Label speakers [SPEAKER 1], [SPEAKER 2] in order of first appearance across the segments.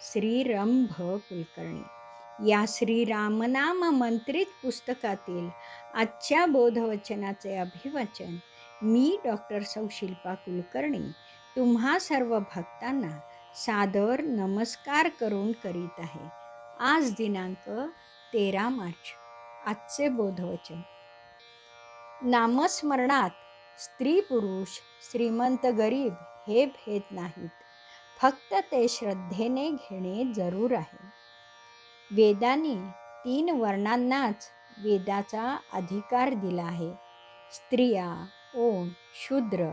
[SPEAKER 1] श्री रंभ कुलकर्णी. या श्रीरामनाम मंत्रित पुस्तकातील आजच्या बोधवचनाचे अभिवचन मी डॉक्टर सौशिल्पा कुलकर्णी तुम्हा सर्व भक्तांना सादर नमस्कार करून करीत आहे. आज दिनांक तेरा मार्च आजचे बोधवचन. नामस्मरणात स्त्री पुरुष श्रीमंत गरीब हे भेद नाहीत. फक्त ते श्रद्धेने घेणे जरूर आहे. वेदांनी तीन वर्णांनाच वेदाचा अधिकार दिला आहे. स्त्रिया ओण शूद्र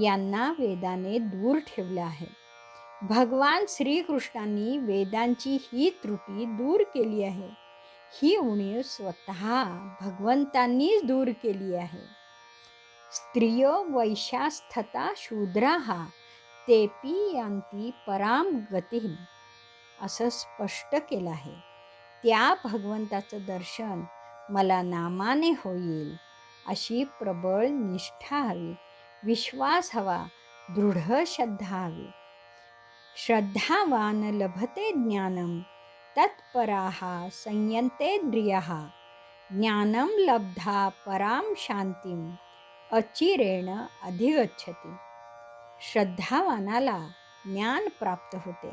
[SPEAKER 1] यांना वेदाने दूर ठेवलं आहे. भगवान श्रीकृष्णांनी वेदांची ही त्रुटी दूर केली आहे. ही उणीव स्वतः भगवंतांनीच दूर केली आहे. स्त्रियो वैशास्थता शूद्राहा तेपी यांती पराम गती असं स्पष्ट केलं आहे. त्या भगवंताचं दर्शन मला नामाने होईल अशी प्रबळ निष्ठा हवी विश्वास हवा दृढ श्रद्धा हवी. श्रद्धावान लभते ज्ञानम तत्पराः संयंतेंद्रियः ज्ञानम लब्धा पराम शांतीम अचिरेण अधिगच्छति. श्रद्धावानाला ज्ञान प्राप्त होते.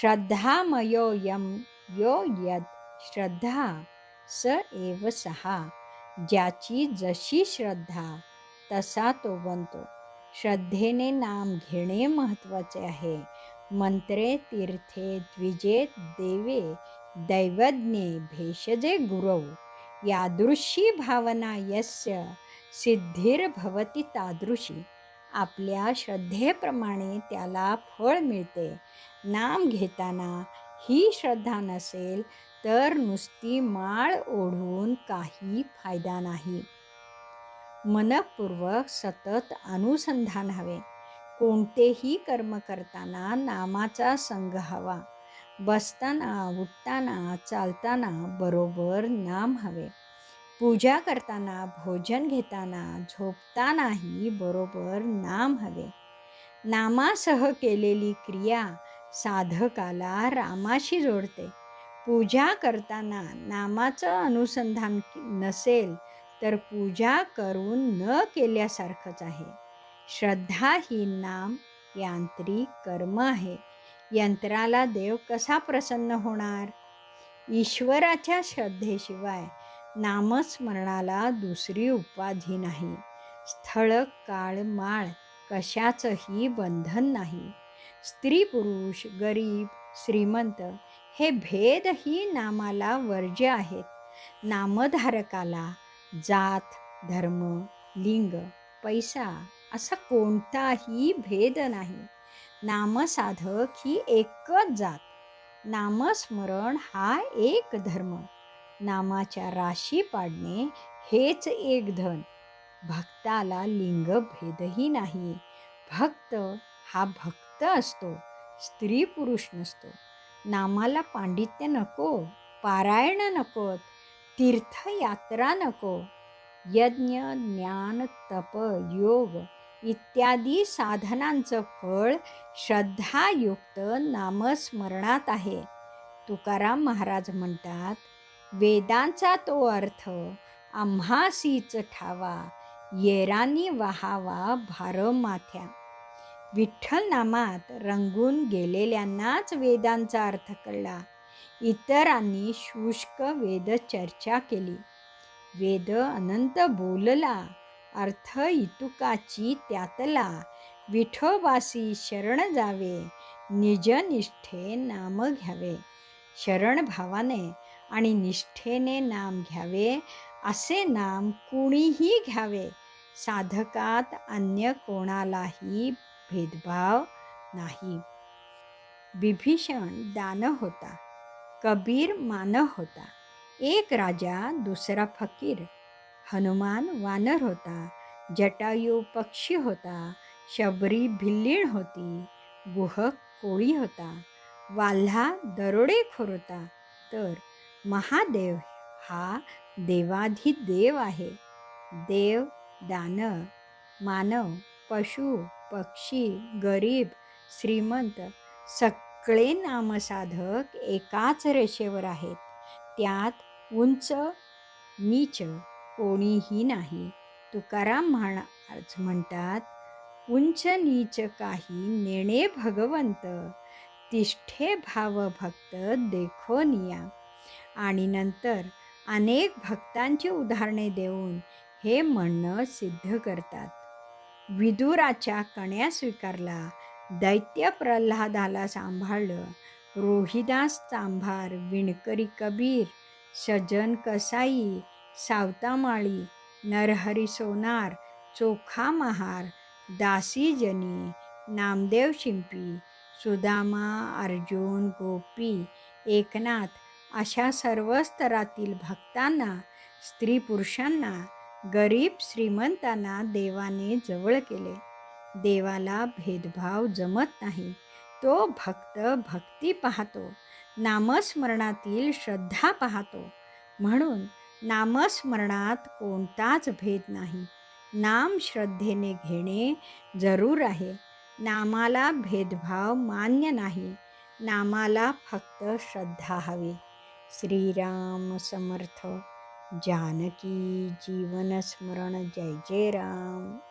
[SPEAKER 1] श्रद्धामयो यम यो यद श्रद्धा स एव सहा. ज्याची जशी श्रद्धा तसा तो बनतो श्रद्धेने नाम घेणे महत्त्वाचे आहे. मंत्रे तीर्थे द्विजे देवे दैवज्ञे भेषजे गुरव. यादृशी भावना यस्य सिद्धिर्भवती तादृशी. आपल्या श्रद्धेप्रमाणे त्याला फळ मिळते. नाम घेताना ही श्रद्धा नसेल तर नुसती माळ ओढून काही फायदा नाही. मनपूर्वक सतत अनुसंधान हवे. कोणतेही कर्म करताना नामाचा संघ हवा. बसताना उठताना चालताना बरोबर नाम हवे. पूजा करताना भोजन घेताना झोपतानाही बरोबर नाम हवे. नामासह केलेली क्रिया साधकाला रामाशी जोडते. पूजा करताना नामाचं अनुसंधान नसेल तर पूजा करून न केल्यासारखंच आहे. श्रद्धा ही नाम यांत्रिक कर्म आहे. यंत्राला देव कसा प्रसन्न होणार? ईश्वराच्या श्रद्धेशिवाय नामस्मरणाला दुसरी उपाधी नाही. स्थळ काळ माळ कशाचंही बंधन नाही. स्त्री पुरुष गरीब श्रीमंत हे भेदही नामाला वर्ज्य आहेत. नामधारकाला जात धर्म लिंग पैसा असा कोणताही भेद नाही. नामसाधक ही एकच जात. नामस्मरण हा एक धर्म. नामाच्या राशी पाडणे हेच एक धन. भक्ताला लिंग भेदही नाही. भक्त हा भक्त असतो स्त्री पुरुष नसतो. नामाला पांडित्य नको पारायण नकोत तीर्थयात्रा नको. यज्ञ ज्ञान तप योग इत्यादी साधनांचं फळ श्रद्धायुक्त नामस्मरणात आहे. तुकाराम महाराज म्हणतात वेदांचा तो अर्थ आम्हासीच ठावा येरानी वहावा भार माथ्या विठ्ठल नामात रंगून गेलेल्यांनाच वेदांचा अर्थ कळला. इतरांनी शुष्क वेद चर्चा केली. वेद अनंत बोलला अर्थ इतुकाची त्यातला. विठोबासी शरण जावे निजनिष्ठे नाम घ्यावे. शरणभावाने आणि निष्ठेने नाम घ्यावे असे नाम कुणीही घ्यावे. साधकात अन्य कोणालाही भेदभाव नाही. विभीषण दान होता कबीर मान होता एक राजा दुसरा फकीर. हनुमान वानर होता जटायू पक्षी होता शबरी भिल्लीण होती गुहक कोळी होता वाल्हा दरोडेखोर होता तर महादेव हा देवाधिदेव आहे. देव दानव मानव पशु पक्षी गरीब श्रीमंत सगळे नामसाधक एकाच रेषेवर आहेत. त्यात उंच नीच कोणीही नाही. तुकाराम म्हणा म्हणतात उंच नीच काही नेणे भगवंत तिष्ठे भाव भक्त देखो निया आणि नंतर अनेक भक्तांची उदाहरणे देऊन हे म्हणणं सिद्ध करतात. विदुराच्या कण्या स्वीकारला दैत्य प्रल्हादाला सांभाळलं रोहिदास चांभार विणकरी कबीर सजन कसाई सावतामाळी नरहरी सोनार चोखा महार दासी जनी नामदेव शिंपी सुदामा अर्जुन गोपी एकनाथ अशा सर्व स्तरातील भक्तांना स्त्री पुरुषांना गरीब श्रीमंतांना देवाने जवळ केले. देवाला भेदभाव जमत नाही. तो भक्त भक्ती पाहतो. नामस्मरणातील श्रद्धा पाहतो. म्हणून नामस्मरणात कोणताच भेद नाही. नाम श्रद्धेने घेणे जरूर आहे. नामाला भेदभाव मान्य नाही. नामाला फक्त श्रद्धा हवी. श्रीराम समर्थ. जानकी जीवनस्मरण जय जय राम.